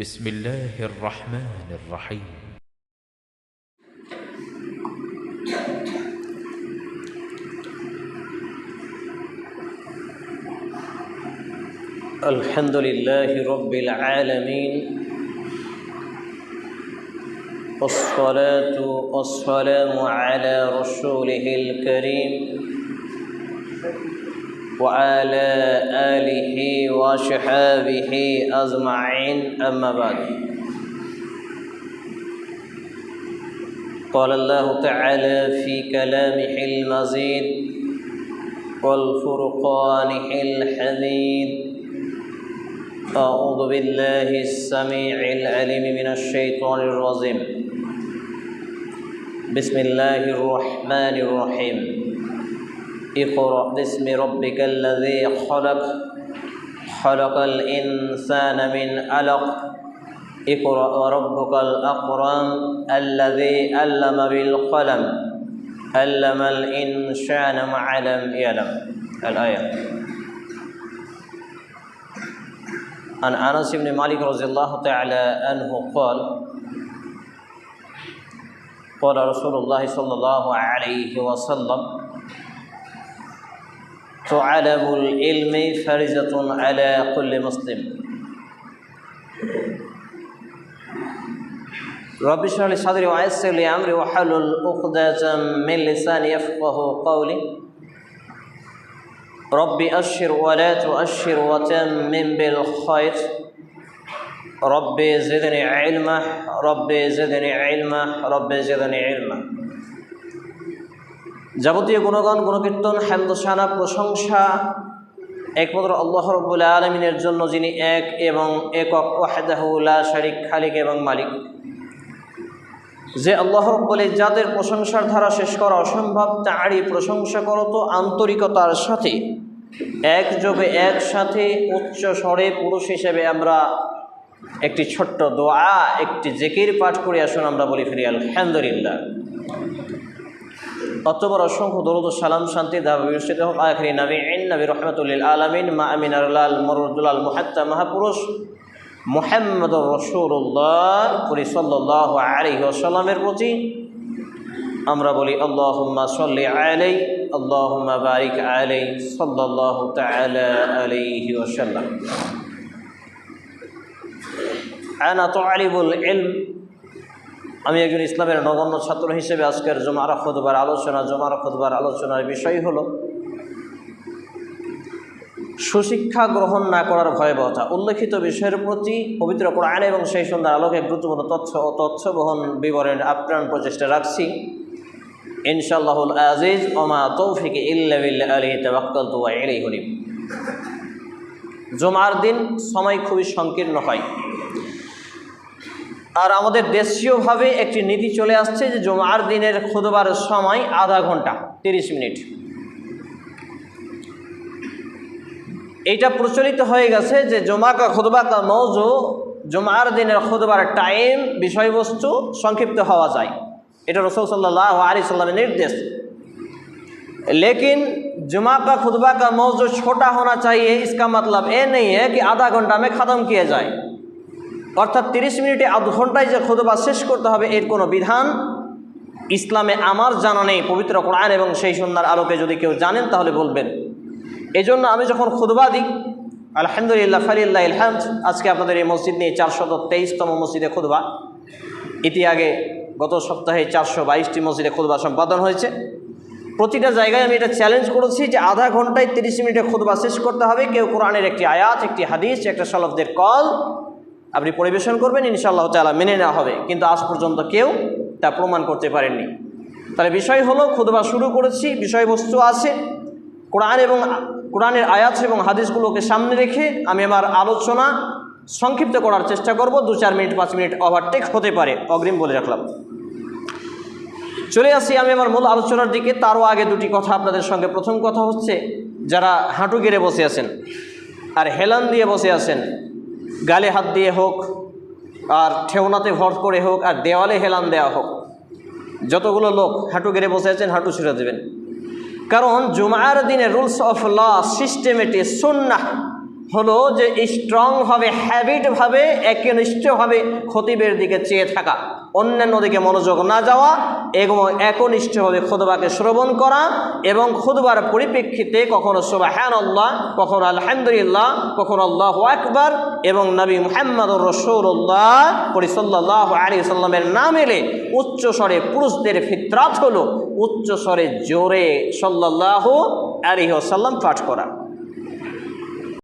بسم الله الرحمن الرحيم. الحمد لله رب العالمين. والصلاة والسلام على رسوله الكريم. وعلى آله وصحابه أجمعين. أما بعد. قال الله تعالى في كلامه المزيد والفرقان الحميد أعوذ بالله السميع العليم من الشيطان الرجيم. بسم الله الرحمن الرحيم. اقرأ باسم ربك الذي خلق خلق الإنسان من علق. اقرأ وربك الأكرم الذي علم بالقلم علم الإنسان ما لم يعلم. الآية. عن أنس بن مالك رضي الله تعالى عنه قال قال رسول الله صلى الله عليه وسلم تعلم العلم فريضة على كل مسلم. رب اشرح لي صدري ويسر لي أمري واحلل عقدة من لساني يفقه قولي. ربي أشر ولا تؤشر وتمم بالخير. ربي زدني علما. ربي زدني علما. ربي زدني علما. যাবতীয় গুণগান, গুণকীর্তন হ্যামদসানা প্রশংসা একমাত্র আল্লাহ রব্বুল আলমিনের জন্য যিনি এক এবং একক ওয়াহেদাহুল্লাহ শারিক, খালিক এবং মালিক। যে আল্লাহ রব্বুল যাদের প্রশংসার ধারা শেষ করা অসম্ভব, তাঁরই প্রশংসা করত আন্তরিকতার সাথে। একযোগে একসাথে উচ্চ স্বরে পুরুষ হিসেবে আমরা একটি ছোট্ট দোয়া, একটি জেকির পাঠ করে আসুন আমরা বলি ফিরি আলহামদুলিল্লাহ অতবর অসংখ্য দরুদ সালাম শান্তি দাবি বিস্তৃত হোক আখরি নবী নবী রহমতুল্লিল আলমিন, মা আমিন আল্লাল মরুদুল্লাল মুহাত্তা মহাপুরুষ মোহাম্মদ রসুল্লাহ পুরি সাল্লাহ আলী আসাল্লামের প্রতি আমরা বলি, আল্লাহুম্মা সাল্লি আলাই আল্লাহুম্মা বারিক আলাই তাআলা আলাইহি ওয়াসাল্লাম। আনা তালিবুল ইলম আমি একজন ইসলামের নগণ্য ছাত্র হিসেবে আজকের জমারা খুদবার আলোচনা, জমারা খুদবার আলোচনার বিষয় হলো সুশিক্ষা গ্রহণ না করার ভয়াবহতা। উল্লেখিত বিষয়ের প্রতি পবিত্র কোরআন এবং সেই সুন্দর আলোকে গুরুত্বপূর্ণ তথ্য ও তথ্য বহন বিবরণের আপ্রাণ প্রচেষ্টা রাখছি। ইনশাল্লাহুল আজিজ, ওমা তৌফিক জমার দিন সময় খুবই সংকীর্ণ হয়। আর আমাদের দেশীয়ভাবে একটি নীতি চলে আসছে যে জমার দিনের খুদবার সময় আধা ঘন্টা তিরিশ মিনিট এইটা প্রচলিত হয়ে গেছে যে জমাকা খুদবাকা মৌজু জমার দিনের খুদবার টাইম বিষয়বস্তু সংক্ষিপ্ত হওয়া যায় এটা रसूल सल्लल्लाहु अलैहि वसल्लम निर्देश लेकिन जुमा का खुतबा का मौजू छोटा होना चाहिए इसका मतलब ये नहीं है कि आधा घंटा में ख़त्म किया जाए অর্থাৎ তিরিশ মিনিটে আধ ঘন্টায় যে খুতবা শেষ করতে হবে, এর কোনো বিধান ইসলামে আমার জানা নেই, পবিত্র কোরআন এবং সেই সন্ধ্যার আলোকে যদি কেউ জানেন তাহলে বলবেন। এই জন্য আমি যখন খুদবা দিই, আলহামদুলিল্লাহ ফালিল্লাহ ইলহামদ আজকে আপনাদের এই মসজিদ নিয়ে চারশত তেইশতম মসজিদে খুদবা ইতি আগে গত সপ্তাহে চারশো বাইশটি মসজিদে খুদবা সম্পাদন হয়েছে। প্রতিটা জায়গায় আমি এটা চ্যালেঞ্জ করেছি যে আধা ঘন্টায় তিরিশ মিনিটে খুদবা শেষ করতে হবে। কেউ কোরআনের একটি আয়াত, একটি হাদিস, একটা সলফদের কল আপনি পরিবেশন করবেন, ইনশাআল্লাহ তালা মেনে নেওয়া হবে। কিন্তু আজ পর্যন্ত কেউ তা প্রমাণ করতে পারেননি। তাহলে বিষয় হলো খুদবা শুরু করেছি, বিষয়বস্তু আছে। কোরআন এবং কোরআনের আয়াত এবং হাদিসগুলোকে সামনে রেখে আমি আমার আলোচনা সংক্ষিপ্ত করার চেষ্টা করব। দু চার মিনিট, পাঁচ মিনিট ওভারটেক হতে পারে, অগ্রিম বলে রাখলাম। চলে আসি আমি আমার মূল আলোচনার দিকে। তারও আগে দুটি কথা আপনাদের সঙ্গে। প্রথম কথা হচ্ছে, যারা হাঁটু গেড়ে বসে আছেন আর হেলান দিয়ে বসে আছেন গালে হাত দিয়ে হোক, আর ঠেউনাতে ভর করে হোক, আর দেওয়ালে হেলান দেওয়া হোক, যতগুলো লোক হাঁটু গেড়ে বসে আছেন হাঁটু ছুড়ে দেবেন। কারণ জুমার দিনে রুলস অফ ল সিস্টেমেটি সুন্না হলো যে স্ট্রংভাবে হ্যাবিটভাবে একনিষ্ঠভাবে খতিবের দিকে চেয়ে থাকা। অন্যান্য দিকে মনোযোগ না যাওয়া এবং একনিষ্ঠভাবে খুদবাকে শ্রবণ করা এবং খুদবার পরিপ্রেক্ষিতে কখনো সুবাহান আল্লাহ কখনো আলহামদুলিল্লাহ, কখনো আল্লাহ আকবার এবং নবী মুহাম্মদ রসৌল্লাহ পরিসল্লাহ আলী সাল্লামের নাম এলে উচ্চ স্বরে পুরুষদের ফিতরাত হলো উচ্চ স্বরে জোরে সাল্লাহ আলী সাল্লাম পাঠ করা।